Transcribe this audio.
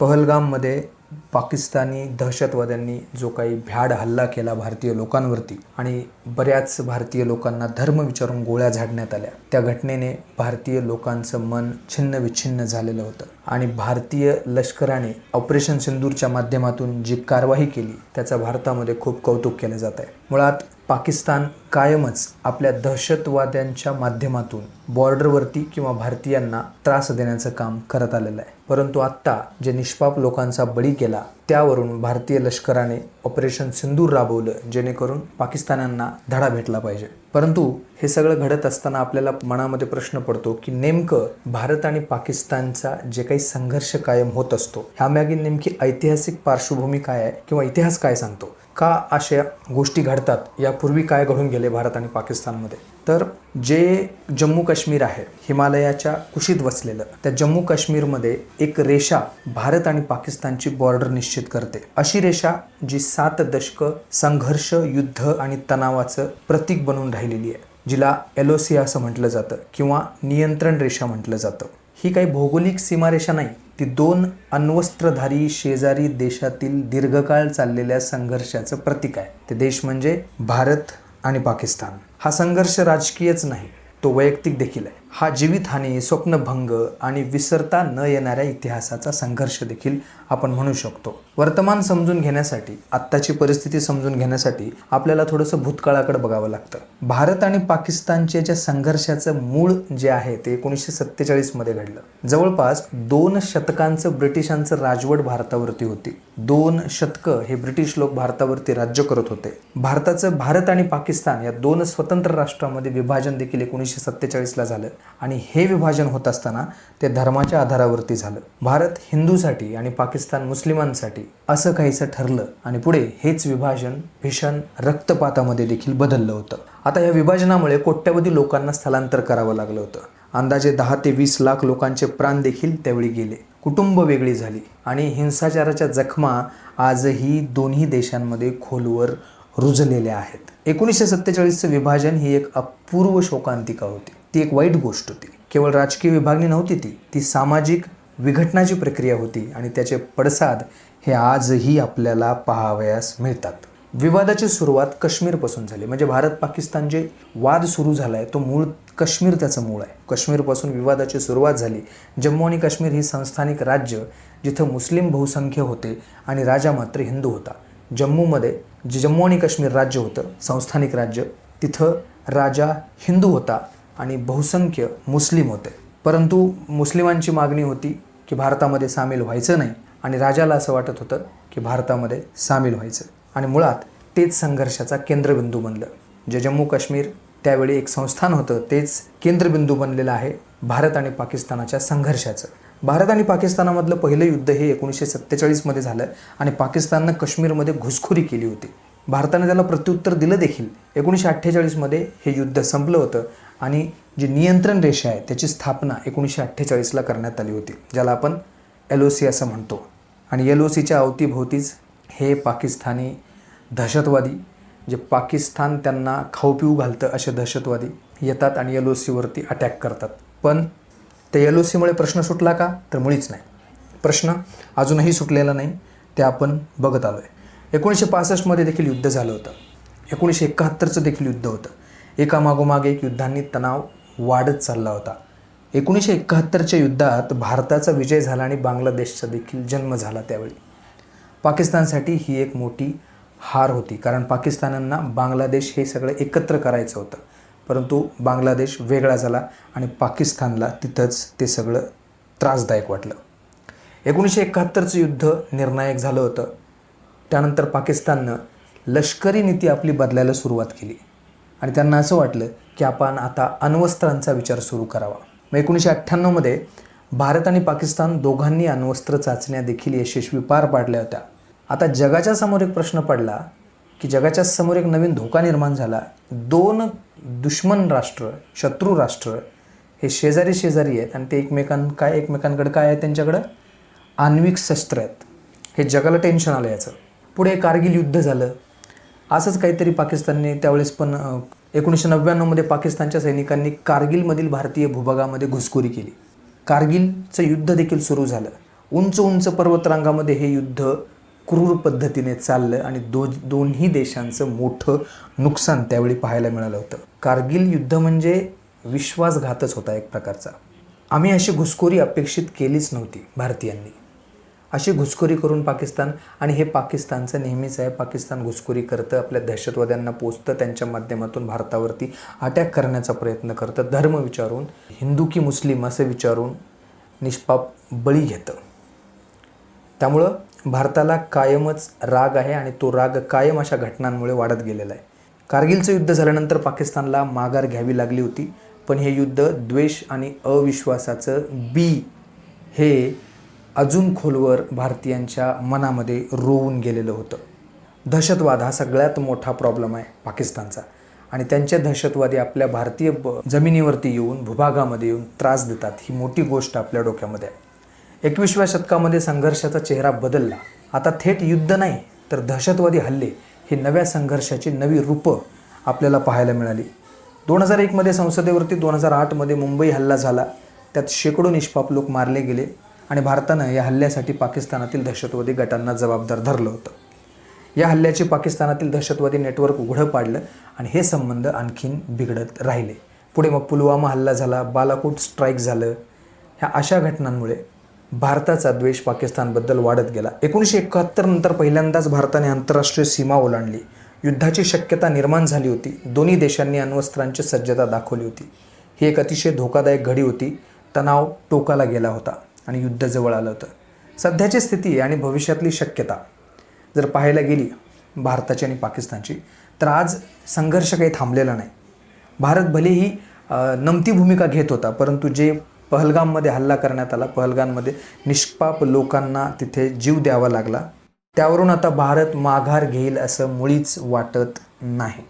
पहलगाममध्ये पाकिस्तानी दहशतवाद्यांनी जो काही भ्याड हल्ला केला भारतीय लोकांवरती आणि बऱ्याच भारतीय लोकांना धर्म विचारून गोळ्या झाडण्यात आल्या त्या घटनेने भारतीय लोकांचं मन छिन्न विछिन्न झालेलं होतं. आणि भारतीय लष्कराने ऑपरेशन सिंदूरच्या माध्यमातून जी कारवाई केली त्याचा भारतामध्ये खूप कौतुक केलं जात आहे मुळात पाकिस्तान कायमच आपल्या दहशतवाद्यांच्या माध्यमातून बॉर्डरवरती किंवा भारतीयांना त्रास देण्याचं काम करत आलेलं आहे. परंतु आत्ता जे निष्पाप लोकांचा बळी केला त्यावरून भारतीय लष्कराने ऑपरेशन सिंदूर राबवलं जेणेकरून पाकिस्तानांना धडा भेटला पाहिजे. परंतु हे सगळं घडत असताना आपल्याला मनामध्ये प्रश्न पडतो की नेमकं भारत आणि पाकिस्तानचा जे काही संघर्ष कायम होत असतो ह्यामागे नेमकी ऐतिहासिक पार्श्वभूमी काय आहे किंवा इतिहास काय सांगतो? का अशा गोष्टी घडतात यापूर्वी काय घडून गेले भारत आणि पाकिस्तानमध्ये? तर जे जम्मू काश्मीर आहे हिमालयाच्या कुशीत वसलेलं त्या जम्मू काश्मीरमध्ये एक रेषा भारत आणि पाकिस्तानची बॉर्डर निश्चित करते. अशी रेषा जी सात दशकं संघर्ष युद्ध आणि तणावाचं प्रतीक बनून राहिलेली आहे जिला एलोसिया असं म्हटलं जातं किंवा नियंत्रण रेषा म्हटलं जातं. ही काही भौगोलिक सीमारेषा नाही ती दोन अण्वस्त्रधारी शेजारी देशातील दीर्घकाळ चाललेल्या संघर्षाचं प्रतीक आहे. ते देश म्हणजे भारत आणि पाकिस्तान. हा संघर्ष राजकीयच नाही तो वैयक्तिक देखील आहे. हा जीवितहानी स्वप्नभंग आणि विसरता न येणाऱ्या इतिहासाचा संघर्ष देखील आपण म्हणू शकतो. वर्तमान समजून घेण्यासाठी आत्ताची परिस्थिती समजून घेण्यासाठी आपल्याला थोडंसं भूतकाळाकडे बघावं लागतं. भारत आणि पाकिस्तानचे ज्या संघर्षाचं मूळ जे आहे ते एकोणीसशे सत्तेचाळीसमध्ये घडलं. जवळपास दोन शतकांचं ब्रिटिशांचं राजवट भारतावरती होती. दोन शतकं हे ब्रिटिश लोक भारतावरती राज्य करत होते. भारताचं भारत आणि पाकिस्तान या दोन स्वतंत्र राष्ट्रामध्ये विभाजन देखील एकोणीसशे सत्तेचाळीसला झालं. आणि हे विभाजन होत असताना ते धर्माच्या आधारावरती झालं. भारत हिंदूसाठी आणि पाकिस्तान मुस्लिमांसाठी असं काहीसं ठरलं आणि पुढे हेच विभाजन भीषण रक्तपातामध्ये देखील बदललं होतं. आता या विभाजनामुळे कोट्यवधी लोकांना स्थलांतर करावं लागलं होतं. अंदाजे दहा ते वीस लाख लोकांचे प्राण देखील त्यावेळी गेले. कुटुंब वेगळी झाली आणि हिंसाचाराच्या जखमा आजही दोन्ही देशांमध्ये खोलवर रुजलेल्या आहेत. एकोणीसशे सत्तेचाळीसचं विभाजन ही एक अपूर्व शोकांतिका होती. ती एक वाईट गोष्ट होती. केवळ राजकीय विभागणी नव्हती ती ती सामाजिक विघटनाची प्रक्रिया होती आणि त्याचे पडसाद हे आजही आपल्याला पाहावयास मिळतात. विवादाची सुरुवात काश्मीरपासून झाली. म्हणजे भारत पाकिस्तान जे वाद सुरू झाला आहे तो मूळ काश्मीर त्याचं मूळ आहे. काश्मीरपासून विवादाची सुरुवात झाली. जम्मू आणि काश्मीर ही संस्थानिक राज्य जिथं मुस्लिम बहुसंख्य होते आणि राजा मात्र हिंदू होता. जम्मूमध्ये जे जम्मू आणि काश्मीर राज्य होतं संस्थानिक राज्य तिथं राजा हिंदू होता. आणि बहुसंख्य मुस्लिम होते. परंतु मुस्लिमांची मागणी होती की भारतामध्ये सामील व्हायचं नाही आणि राजाला असं वाटत होतं की भारतामध्ये सामील व्हायचं. आणि मुळात तेच संघर्षाचा केंद्रबिंदू बनलं. जे जम्मू काश्मीर त्यावेळी एक संस्थान होतं तेच केंद्रबिंदू बनलेलं आहे भारत आणि पाकिस्तानाच्या संघर्षाचं. भारत आणि पाकिस्तानामधलं पहिलं युद्ध हे एकोणीसशे सत्तेचाळीसमध्ये झालं आणि पाकिस्ताननं काश्मीरमध्ये घुसखोरी केली होती. भारताने त्याला प्रत्युत्तर दिलं देखील. एकोणीसशे अठ्ठेचाळीसमध्ये हे युद्ध संपलं होतं आणि जी नियंत्रण रेषा आहे त्याची स्थापना एकोणीसशे अठ्ठेचाळीसला करण्यात आली होती ज्याला आपण एल ओ सी असं म्हणतो. आणि एल ओ सीच्या अवतीभोवतीच हे पाकिस्तानी दहशतवादी जे पाकिस्तान त्यांना खाऊ पिऊ घालतं असे दहशतवादी येतात आणि एल ओ सीवरती अटॅक करतात. पण त्या एल ओ सीमुळे प्रश्न सुटला का? तर मुळीच नाही. प्रश्न अजूनही सुटलेला नाही ते आपण बघत आलो आहे एकोणीसशे पासष्टमध्ये देखील युद्ध झालं होतं. एकोणीसशे एकाहत्तरचं देखील युद्ध होतं. एकामागोमाग एक युद्धांनी तणाव वाढत चालला होता. एकोणीसशे एकाहत्तरच्या युद्धात भारताचा विजय झाला आणि बांगलादेशचा देखील जन्म झाला त्यावेळी. पाकिस्तानसाठी ही एक मोठी हार होती कारण पाकिस्तानांना बांगलादेश हे सगळं एकत्र करायचं होतं. परंतु बांगलादेश वेगळा झाला आणि पाकिस्तानला तिथंच ते सगळं त्रासदायक वाटलं. एकोणीसशे एकाहत्तरचं युद्ध निर्णायक झालं होतं. त्यानंतर पाकिस्ताननं लष्करी नीती आपली बदलायला सुरुवात केली. आणि त्यांना असं वाटलं की आपण आता अण्वस्त्रांचा विचार सुरू करावा. मग एकोणीसशे अठ्ठ्याण्णवमध्ये भारत आणि पाकिस्तान दोघांनी अण्वस्त्र चाचण्या देखील यशस्वी पार पाडल्या होत्या. आता जगाच्या समोर एक प्रश्न पडला की जगाच्या समोर एक नवीन धोका निर्माण झाला. दोन दुश्मन राष्ट्र शत्रू राष्ट्र हे शेजारी शेजारी आहेत आणि ते एकमेकां काय एकमेकांकडे काय आहे त्यांच्याकडं? आण्विक शस्त्र आहेत. हे जगाला टेन्शन आलं याचं. पुढे कारगिल युद्ध झालं. असंच काहीतरी पाकिस्तानने त्यावेळेस पण एकोणीसशे नव्याण्णवमध्ये पाकिस्तानच्या सैनिकांनी कारगिलमधील भारतीय भूभागामध्ये घुसखोरी केली. कारगिलचं युद्ध देखील सुरू झालं. उंच उंच पर्वतरांगामध्ये हे युद्ध क्रूर पद्धतीने चाललं आणि दो दोन्ही देशांचं मोठं नुकसान त्यावेळी पाहायला मिळालं होतं. कारगिल युद्ध म्हणजे विश्वासघातच होता एक प्रकारचा. आम्ही अशी घुसखोरी अपेक्षित केलीच नव्हती भारतीयांनी. अशी घुसखोरी करून पाकिस्तान आणि हे पाकिस्तानचं नेहमीच आहे. पाकिस्तान घुसखोरी करतं आपल्या दहशतवाद्यांना पोचतं त्यांच्या माध्यमातून भारतावरती अटॅक करण्याचा प्रयत्न करतं. धर्म विचारून हिंदू की मुस्लिम असं विचारून निष्पाप बळी घेतं. त्यामुळं भारताला कायमच राग आहे आणि तो राग कायम अशा घटनांमुळे वाढत गेलेला आहे. कारगिलचं युद्ध झाल्यानंतर पाकिस्तानला माघार घ्यावी लागली होती पण हे युद्ध द्वेष आणि अविश्वासाचं बी हे अजून खोलवर भारतीयांच्या मनामध्ये रोवून गेलेलं होतं. दहशतवाद हा सगळ्यात मोठा प्रॉब्लेम आहे पाकिस्तानचा. आणि त्यांचे दहशतवादी आपल्या भारतीय ब जमिनीवरती येऊन भूभागामध्ये येऊन त्रास देतात ही मोठी गोष्ट आपल्या डोक्यामध्ये आहे. एकविसव्या शतकामध्ये संघर्षाचा चेहरा बदलला. आता थेट युद्ध नाही तर दहशतवादी हल्ले ही नव्या संघर्षाची नवी रूपं आपल्याला पाहायला मिळाली. दोन हजार एकमध्ये संसदेवरती दोन हजार आठमध्ये मुंबई हल्ला झाला. त्यात शेकडो निष्पाप लोक मारले गेले. आणि भारतानं या हल्ल्यासाठी पाकिस्तानातील दहशतवादी गटांना जबाबदार धरलं होतं. या हल्ल्याचे पाकिस्तानातील दहशतवादी नेटवर्क उघडं पाडलं आणि हे संबंध आणखीन बिघडत राहिले. पुढे मग पुलवामा हल्ला झाला बालाकोट स्ट्राईक झालं. ह्या अशा घटनांमुळे भारताचा द्वेष पाकिस्तानबद्दल वाढत गेला. एकोणीसशे एकाहत्तर नंतर पहिल्यांदाच भारताने आंतरराष्ट्रीय सीमा ओलांडली. युद्धाची शक्यता निर्माण झाली होती. दोन्ही देशांनी अण्वस्त्रांची सज्जता दाखवली होती. ही एक अतिशय धोकादायक घडी होती. तणाव टोकाला गेला होता. आणि युद्ध जवळ आलं होतं. सध्याची स्थिती आणि भविष्यातली शक्यता. जर पाहायला गेली भारताची आणि पाकिस्तानची तर आज संघर्ष काही थांबलेला नाही. भारत भलेही नमती भूमिका घेत होता परंतु जे पहलगाममध्ये हल्ला करण्यात आला पहलगाममध्ये निष्पाप लोकांना तिथे जीव द्यावा लागला त्यावरून आता भारत माघार घेईल असं मुळीच वाटत नाही.